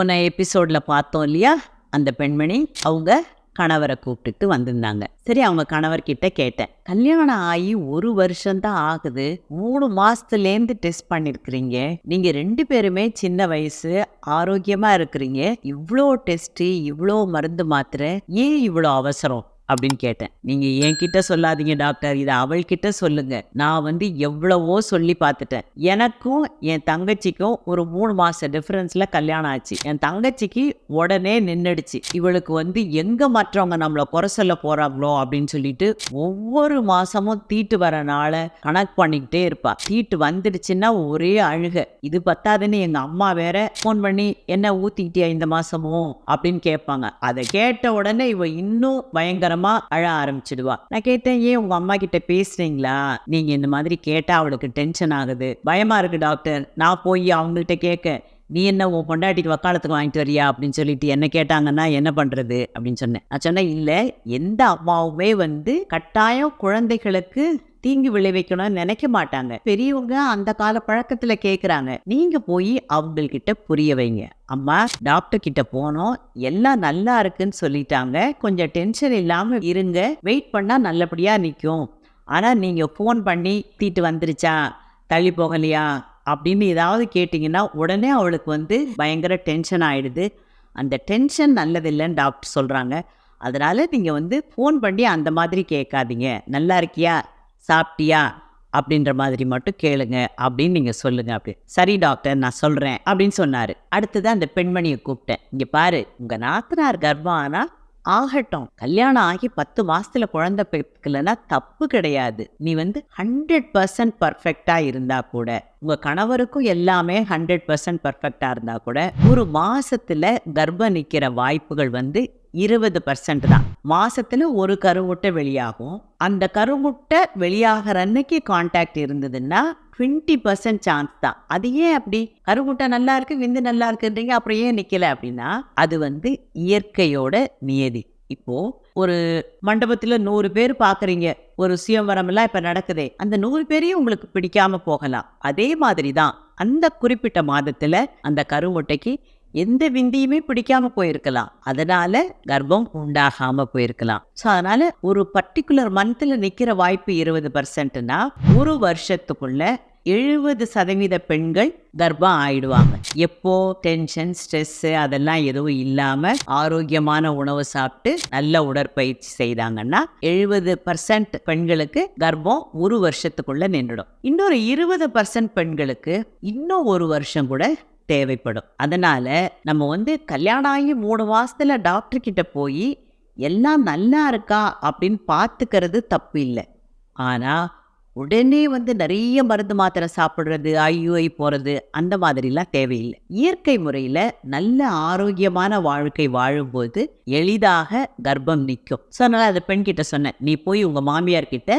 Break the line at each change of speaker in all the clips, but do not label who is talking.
போன எபிசோடில் பார்த்தோம் இல்லையா? அந்த பெண்மணி அவங்க கணவரை கூப்பிட்டுட்டு வந்திருந்தாங்க. சரி அவங்க கணவர்கிட்ட கேட்டேன். கல்யாணம் ஆகி ஒரு வருஷம்தான் ஆகுது. மூணு மாசத்துலேருந்து டெஸ்ட் பண்ணிருக்கிறீங்க. நீங்க ரெண்டு பேருமே சின்ன வயசு ஆரோக்கியமா இருக்கிறீங்க. இவ்வளோ டெஸ்ட் இவ்வளோ மருந்து மாத்திரை ஏன் இவ்வளோ அவசரம்? அப்படின்னு கேட்டேன். நீங்க என்கிட்ட சொல்லாதீங்க டாக்டர். இதை அவள்கிட்ட சொல்லுங்க. நான் வந்து எவ்வளவோ சொல்லி பார்த்துட்டேன். எனக்கும் என் தங்கச்சிக்கும் ஒரு மூணு மாத டிஃபரன்ஸ்ல கல்யாணம் ஆச்சு. என் தங்கச்சிக்கு உடனே நின்றுடுச்சு இவளுக்கு வந்து எங்க மற்றவங்க நம்மளை குறை சொல்ல போறாங்களோ அப்படின்னு சொல்லிட்டு ஒவ்வொரு மாசமும் தீட்டு வர நாளை கணக்கு பண்ணிக்கிட்டே இருப்பா. தீட்டு வந்துடுச்சுன்னா ஒரே அழுக. இது பத்தாதுன்னு எங்க அம்மா வேற ஃபோன் பண்ணி என்ன ஊத்திக்கிட்டியா இந்த மாசமும்? அப்படின்னு கேட்பாங்க. அதை கேட்ட உடனே இவ இன்னும் பயங்கரமா அழ ஆரம்பிச்சிடுவா. நான் கேட்டேன் ஏன் உங்க அம்மா கிட்ட பேசுறீங்களா? நீங்க இந்த மாதிரி கேட்டா அவளுக்கு டென்ஷன் ஆகுது. பயமா இருக்கு டாக்டர் நான் போய் அவங்கள்ட்ட கேட்க நீ என்ன உன் பொண்டாட்டிக்கு வக்காலத்துக்கு வாங்கிட்டு வரியா? அப்படின்னு சொல்லிட்டு என்ன கேட்டாங்கன்னா என்ன பண்றது? அப்படின்னு சொன்னேன். நான் சொன்னேன் இல்லை எந்த அம்மாவுமே வந்து கட்டாயம் குழந்தைகளுக்கு தீங்கு விளைவிக்கணும்னு நினைக்க மாட்டாங்க. பெரியவங்க அந்த கால பழக்கத்துல கேக்குறாங்க. நீங்க போய் அவங்கள்கிட்ட புரிய வைங்க. அம்மா டாக்டர் கிட்ட போனோம். எல்லாம் நல்லா இருக்குன்னு சொல்லிட்டாங்க. கொஞ்சம் டென்ஷன் இல்லாம இருங்க. வெயிட் பண்ணா நல்லபடியா நிற்கும் ஆனா நீங்க ஃபோன் பண்ணி தீட்டு வந்துருச்சா? தள்ளி போகலையா? அப்படின்னு ஏதாவது கேட்டிங்கன்னா உடனே அவளுக்கு வந்து பயங்கர டென்ஷன் ஆயிடுது. அந்த டென்ஷன் நல்லதில்லைன்னு டாக்டர் சொல்கிறாங்க அதனால் நீங்கள் வந்து ஃபோன் பண்ணி அந்த மாதிரி கேட்காதீங்க. நல்லா இருக்கியா? சாப்பிட்டியா? அப்படின்ற மாதிரி மட்டும் கேளுங்க அப்படின்னு நீங்கள் சொல்லுங்க அப்படி. சரி டாக்டர் நான் சொல்கிறேன் அப்படின்னு சொன்னார். அடுத்தது அந்த பெண்மணியை கூப்பிட்டேன். இங்கே பாரு உங்கள் நாத்தனார் கர்ப்பம் ஆனால் ஆகட்டும். கல்யாணம் ஆகி பத்து மாசத்துல குழந்தை பிறக்கலன்னா தப்பு கிடையாது. நீ வந்து ஹண்ட்ரட் பர்சன்ட் பர்ஃபெக்டா இருந்தா கூட உங்க கணவருக்கும் எல்லாமே ஹண்ட்ரட் பர்சன்ட் பர்ஃபெக்டா இருந்தா கூட ஒரு மாசத்துல கர்ப்பம் நிக்கிற வாய்ப்புகள் வந்து இருபது பர்சன்ட் தான். மாசத்துல ஒரு கருமுட்டை வெளியாகும். அந்த கருமுட்டை வெளியாகிற அன்னைக்கு கான்டாக்ட் இருந்ததுன்னா டுவெண்ட்டி பர்சன்ட் சான்ஸ் தான். அது ஏன் அப்படி? கருமுட்டை நல்லா இருக்கு விந்து நல்லா இருக்குன்றீங்க அப்புறம் ஏன் நிக்கல அப்படின்னா அது வந்து இயற்கையோட நியதி. இப்போ ஒரு மண்டபத்தில் நூறு பேர் பார்க்குறீங்க ஒரு சுயம்பரம்லாம் இப்போ நடக்குதே அந்த நூறு பேரையும் உங்களுக்கு பிடிக்காம போகலாம். அதே மாதிரி தான் அந்த குறிப்பிட்ட மாதத்தில் அந்த கருமுட்டைக்கு எந்த விந்தியுமே பிடிக்காம போயிருக்கலாம். அதனால கர்ப்பம் உண்டாகாம போயிருக்கலாம். ஸோ அதனால ஒரு பர்டிகுலர் மந்த்ல நிக்கிற வாய்ப்பு இருபது பர்சன்ட்னா ஒரு வருஷத்துக்குள்ள எழுபது சதவீத பெண்கள் கர்ப்பம் ஆயிடுவாங்க. எப்போ டென்ஷன் ஸ்ட்ரெஸ்ஸு அதெல்லாம் எதுவும் இல்லாம ஆரோக்கியமான உணவு சாப்பிட்டு நல்ல உடற்பயிற்சி செய்தாங்கன்னா எழுபது பர்சன்ட் பெண்களுக்கு கர்ப்பம் ஒரு வருஷத்துக்குள்ள நின்றுடும். இன்னொரு இருபது பர்சன்ட் பெண்களுக்கு இன்னும் ஒரு வருஷம் கூட தேவைப்படும். அதனால நம்ம வந்து கல்யாணம் ஆகி மூணு மாசத்துல டாக்டர் கிட்ட போய் எல்லாம் நல்லா இருக்கா? அப்படின்னு பார்த்துக்கிறது தப்பு இல்லை. ஆனா உடனே வந்து நிறைய மருந்து மாத்திரை சாப்பிட்றது ஐயுஐ போகிறது அந்த மாதிரிலாம் தேவையில்லை. இயற்கை முறையில் நல்ல ஆரோக்கியமான வாழ்க்கை வாழும்போது எளிதாக கர்ப்பம் நிற்கும் ஸோ அதனால் அதை பெண்கிட்ட சொன்னேன். நீ போய் உங்கள் மாமியார்கிட்ட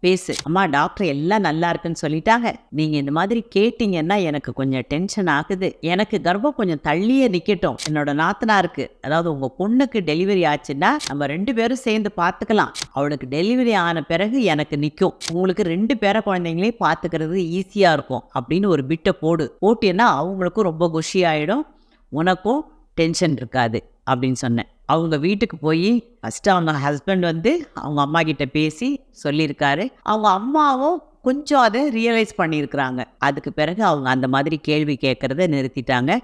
பேசு. அம்மா டாக்டர் எல்லாம் நல்லா இருக்குன்னு சொல்லிட்டாங்க. நீங்க இந்த மாதிரி கேட்டீங்கன்னா எனக்கு கொஞ்சம் டென்ஷன் ஆகுது. எனக்கு கர்ப்பம் கொஞ்சம் தள்ளியே நிக்கட்டும். என்னோட நாத்தனாருக்கு அதாவது உங்க பொண்ணுக்கு டெலிவரி ஆச்சுன்னா நம்ம ரெண்டு பேரும் சேர்ந்து பார்த்துக்கலாம் அவளுக்கு டெலிவரி ஆன பிறகு எனக்கு நிற்கும் உங்களுக்கு ரெண்டு பேர குழந்தைங்களையும் பார்த்துக்கிறது ஈஸியா இருக்கும். அப்படின்னு ஒரு பிட்டை போடு. போட்டேன்னா அவங்களுக்கும் ரொம்ப குஷி ஆயிடும். உனக்கும் டென்ஷன் இருக்காது. அப்படின்னு சொன்னேன். அவங்க வீட்டுக்கு போய் ஃபஸ்ட்டு அவங்க ஹஸ்பண்ட் வந்து அவங்க அம்மா கிட்ட பேசி சொல்லியிருக்காரு. அவங்க அம்மாவும் கொஞ்சம் அதை ரியலைஸ் பண்ணியிருக்கிறாங்க. அதுக்கு பிறகு அவங்க அந்த மாதிரி கேள்வி கேட்குறத நிறுத்திட்டாங்க.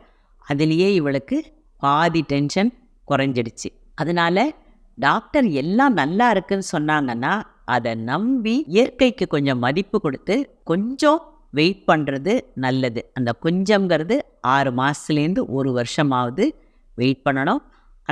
அதுலேயே இவளுக்கு பாதி டென்ஷன் குறைஞ்சிடுச்சு. அதனால டாக்டர் எல்லாம் நல்லா இருக்குன்னு சொன்னாங்கன்னா அதை நம்பி இயற்கைக்கு கொஞ்சம் மதிப்பு கொடுத்து கொஞ்சம் வெயிட் பண்ணுறது நல்லது. அந்த கொஞ்சங்கிறது ஆறு மாதத்துலேருந்து ஒரு வருஷமாவது வெயிட் பண்ணணும்.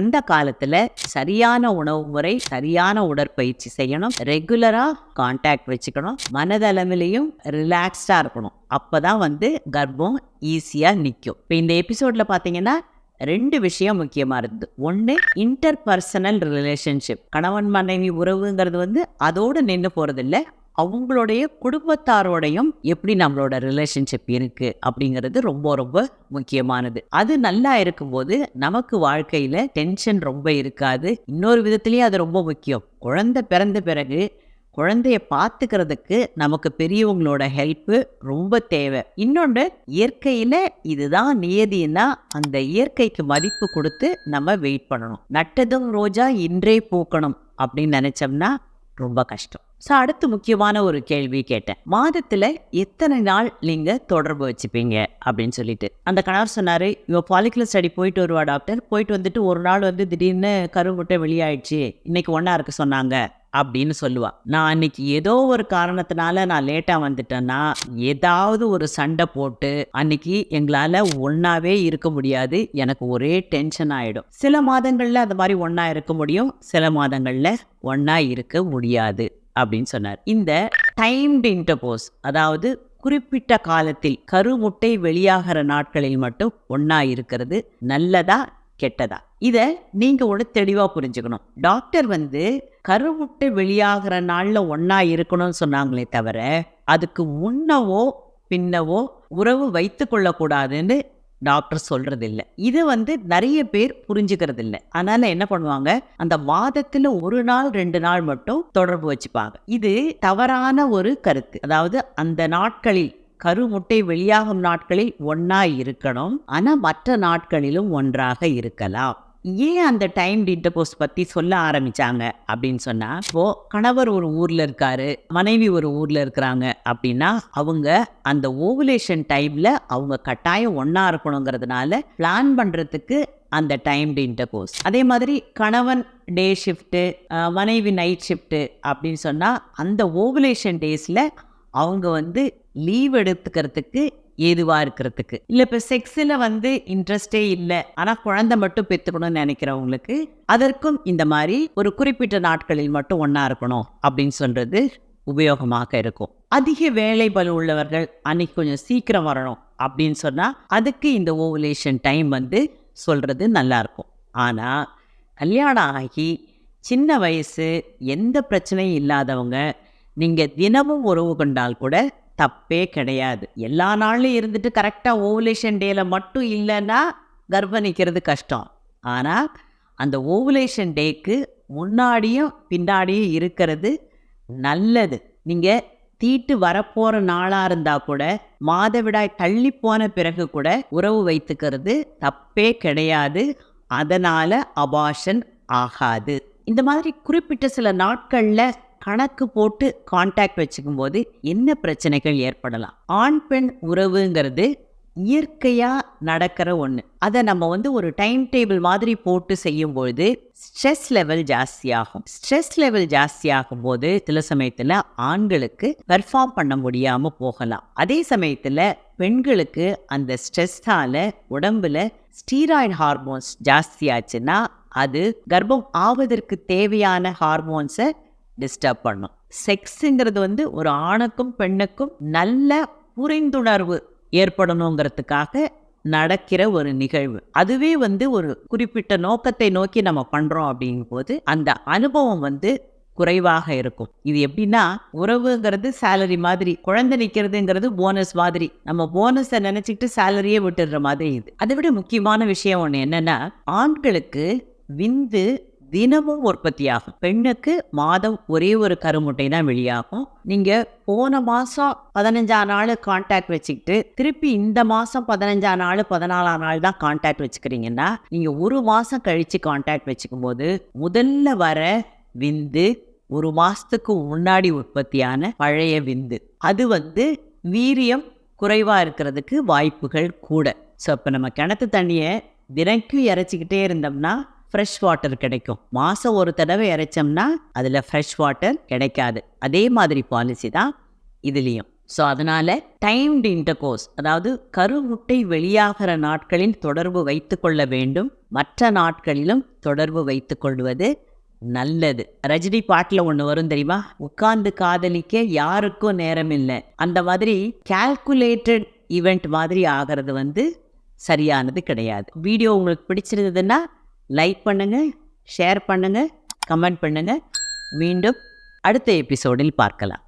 அந்த காலத்தில் சரியான உணவு முறை சரியான உடற்பயிற்சி செய்யணும். ரெகுலராக கான்டாக்ட் வச்சுக்கணும். மனதளவிலையும் ரிலாக்ஸ்டாக இருக்கணும். அப்போ தான் வந்து கர்ப்பம் ஈஸியாக நிற்கும் இப்போ இந்த எபிசோடில் பார்த்தீங்கன்னா ரெண்டு விஷயம் முக்கியமாக இருந்தது. ஒன்று இன்டர் பர்சனல் ரிலேஷன்ஷிப் கணவன் மனைவி உறவுங்கிறது வந்து அதோடு நின்று போகிறதில்ல அவங்களுடைய குடும்பத்தாரோடையும் எப்படி நம்மளோட ரிலேஷன்ஷிப் இருக்கு அப்படிங்கிறது ரொம்ப ரொம்ப முக்கியமானது. அது நல்லா இருக்கும்போது நமக்கு வாழ்க்கையில டென்ஷன் ரொம்ப இருக்காது. இன்னொரு விதத்துலயும் அது ரொம்ப முக்கியம். குழந்தை பிறந்த பிறகு குழந்தைய பார்த்துக்கிறதுக்கு நமக்கு பெரியவங்களோட ஹெல்ப்பு ரொம்ப தேவை. இன்னொன்று இயற்கையில் இதுதான் நியதினா அந்த இயற்கைக்கு மதிப்பு கொடுத்து நம்ம வெயிட் பண்ணணும். நட்டதும் ரோஜா இன்றே பூக்கணும் அப்படின்னு நினச்சோம்னா ரொம்ப கஷ்டம். ஸோ அடுத்து முக்கியமான ஒரு கேள்வி கேட்டேன். மாதத்தில் எத்தனை நாள் நீங்கள் தொடர்பு வச்சுப்பீங்க? அப்படின்னு சொல்லிட்டு. அந்த கணவர் சொன்னார் இவன் ஃபாலிகுலர் ஸ்டடி போயிட்டு வருவா டாக்டர் போயிட்டு வந்துட்டு ஒரு நாள் வந்து திடீர்னு கருமுட்டை வெளியாயிடுச்சு. இன்னைக்கு ஒன்றா இருக்க சொன்னாங்க. அப்படின்னு சொல்லுவாள் நான் அன்னைக்கு ஏதோ ஒரு காரணத்தினால நான் லேட்டாக வந்துட்டேன்னா ஏதாவது ஒரு சண்டை போட்டு அன்னைக்கு எங்களால் ஒன்றாவே இருக்க முடியாது. எனக்கு ஒரே டென்ஷன் ஆகிடும் சில மாதங்களில் அந்த மாதிரி ஒன்றா இருக்க முடியும். சில மாதங்களில் ஒன்றா இருக்க முடியாது அப்படின்னு சொன்னார். இந்த டைம்டு இன்டர்போஸ் அதாவது குறிப்பிட்ட காலத்தில் கருமுட்டை வெளியாகிற நாட்களில் மட்டும் ஒன்றா இருக்கிறது நல்லதா கெட்டதா? இதை நீங்கள் ஒன்று தெளிவாக புரிஞ்சுக்கணும். டாக்டர் வந்து கருவுட்டு வெளியாகிற நாளில் ஒன்றா இருக்கணும்னு சொன்னாங்களே தவிர அதுக்கு முன்னவோ பின்னவோ உறவு வைத்து கொள்ளக்கூடாதுன்னு டாக்டர் சொல்றது இல்லை இது வந்து நிறைய பேர் புரிஞ்சுக்கிறது இல்லை அதனால என்ன பண்ணுவாங்க? அந்த மாதத்துல ஒரு நாள் ரெண்டு நாள் மட்டும் தொடர்பு வச்சுப்பாங்க. இது தவறான ஒரு கருத்து. அதாவது அந்த நாட்களில் கரு முட்டை வெளியாகும் நாட்களில் ஒன்றா இருக்கணும். ஆனால் மற்ற நாட்களிலும் ஒன்றாக இருக்கலாம். ஏன் அந்த டைம் இன்டர்போஸ் பற்றி சொல்ல ஆரம்பிச்சாங்க? அப்படின்னு சொன்னால் இப்போ கணவர் ஒரு ஊரில் இருக்காரு மனைவி ஒரு ஊரில் இருக்கிறாங்க அப்படின்னா அவங்க அந்த ஓவுலேஷன் டைமில் அவங்க கட்டாயம் ஒன்றா இருக்கணுங்கிறதுனால பிளான் பண்ணுறதுக்கு அந்த டைம் இன்டர்கோர்ஸ் அதே மாதிரி கணவன் டே ஷிஃப்ட்டு மனைவி நைட் ஷிஃப்ட்டு அப்படின்னு சொன்னால் அந்த ஓவுலேஷன் டேஸில் அவங்க வந்து லீவ் எடுத்துக்கிறதுக்கு ஏதுவாக இருக்கிறதுக்கு. இல்லை இப்போ செக்ஸில் வந்து இன்ட்ரெஸ்டே இல்லை. ஆனால் குழந்தை மட்டும் பெத்துக்கணும்னு நினைக்கிறவங்களுக்கு அதற்கும் இந்த மாதிரி ஒரு குறிப்பிட்ட நாட்களில் மட்டும் ஒன்றா இருக்கணும் அப்படின்னு சொல்கிறது உபயோகமாக இருக்கும். அதிக வேலை பலு உள்ளவர்கள் அன்னைக்கு கொஞ்சம் சீக்கிரம் வரணும் அப்படின்னு சொன்னால் அதுக்கு இந்த ஓவுலேஷன் டைம் வந்து சொல்கிறது நல்லாயிருக்கும் ஆனால் கல்யாணம் ஆகி சின்ன வயசு எந்த பிரச்சனையும் இல்லாதவங்க நீங்கள் தினமும் உறவு கொண்டால் கூட தப்பே கிடையாது. எல்லா நாள்லையும் இருந்துட்டு கரெக்டாக ஓவுலேஷன் டேயில் மட்டும் இல்லைன்னா கர்ப்பணிக்கிறது கஷ்டம். ஆனால் அந்த ஓவுலேஷன் டேக்கு முன்னாடியும் பின்னாடியும் இருக்கிறது நல்லது. நீங்கள் தீட்டு வரப்போகிற நாளாக இருந்தால் கூட மாதவிடாய் தள்ளி போன பிறகு கூட உறவு வைத்துக்கிறது தப்பே கிடையாது. அதனால் அபாஷன் ஆகாது. இந்த மாதிரி குறிப்பிட்ட சில நாட்களில் கணக்கு போட்டு காண்டாக்ட் வச்சுக்கும் போது என்ன பிரச்சனைகள் ஏற்படலாம்? ஆண் பெண் உறவுங்கிறது இயற்கையாக நடக்கிற ஒன்று அதை நம்ம வந்து ஒரு டைம் டேபிள் மாதிரி போட்டு செய்யும்பொழுது ஸ்ட்ரெஸ் லெவல் ஜாஸ்தியாகும். ஸ்ட்ரெஸ் லெவல் ஜாஸ்தியாகும் போது சில சமயத்தில் ஆண்களுக்கு பெர்ஃபார்ம் பண்ண முடியாமல் போகலாம். அதே சமயத்தில் பெண்களுக்கு அந்த ஸ்ட்ரெஸ்ஸால் உடம்புல ஸ்டீராய்டு ஹார்மோன்ஸ் ஜாஸ்தியாச்சுன்னா அது கர்ப்பம் ஆவதற்கு தேவையான ஹார்மோன்ஸை டிஸ்டர்ப் பண்ணும். செக்ஸுங்கிறது வந்து ஒரு ஆணுக்கும் பெண்ணுக்கும் நல்ல புரிந்துணர்வு ஏற்படணுங்கிறதுக்காக நடக்கிற ஒரு நிகழ்வு. அதுவே வந்து ஒரு குறிப்பிட்ட நோக்கத்தை நோக்கி நம்ம பண்ணுறோம் அப்படிங்கும்போது அந்த அனுபவம் வந்து குறைவாக இருக்கும். இது எப்படின்னா உறவுங்கிறது சேலரி மாதிரி குழந்தை நிற்கிறதுங்கிறது போனஸ் மாதிரி. நம்ம போனஸை நினச்சிக்கிட்டு சேலரியே விட்டுடுற மாதிரி இது. அதை விட முக்கியமான விஷயம் ஒன்று என்னென்னா ஆண்களுக்கு விந்து தினமும் உற்பத்தியாகும். பெண்ணுக்கு மாதம் ஒரே ஒரு கருமுட்டை தான் வெளியாகும். நீங்கள் போன மாதம் பதினஞ்சாம் நாள் கான்டாக்ட் வச்சுக்கிட்டு திருப்பி இந்த மாதம் பதினஞ்சாம் நாள் பதினாலாம் நாள் தான் கான்டாக்ட் வச்சுக்கிறீங்கன்னா நீங்கள் ஒரு மாதம் கழித்து கான்டாக்ட் வச்சுக்கும் போது முதல்ல வர விந்து ஒரு மாதத்துக்கு முன்னாடி உற்பத்தியான பழைய விந்து. அது வந்து வீரியம் குறைவாக இருக்கிறதுக்கு வாய்ப்புகள் கூட. ஸோ இப்போ நம்ம கிணத்து தண்ணியை தினைக்கும் இறைச்சிக்கிட்டே இருந்தோம்னா ஃப்ரெஷ் வாட்டர் கிடைக்கும். மாதம் ஒரு தடவை இறைச்சோம்னா அதில் ஃப்ரெஷ் வாட்டர் கிடைக்காது. அதே மாதிரி பாலிசி தான் இதுலேயும். ஸோ அதனால் டைம்டு இன்டர்கோர்ஸ் அதாவது கருமுட்டை வெளியாகிற நாட்களில் தொடர்பு வைத்து கொள்ள வேண்டும். மற்ற நாட்களிலும் தொடர்பு வைத்து கொள்வது நல்லது. ரஜினி பாட்டில் ஒன்று வரும் தெரியுமா? உட்கார்ந்து காதலிக்க யாருக்கும் நேரம் இல்லை அந்த மாதிரி கால்குலேட்டட் ஈவெண்ட் மாதிரி ஆகிறது வந்து சரியானது கிடையாது. வீடியோ உங்களுக்கு பிடிச்சிருந்ததுன்னா லைக் பண்ணுங்கள் ஷேர் பண்ணுங்கள் கமெண்ட் பண்ணுங்கள் மீண்டும் அடுத்த எபிசோடில் பார்க்கலாம்.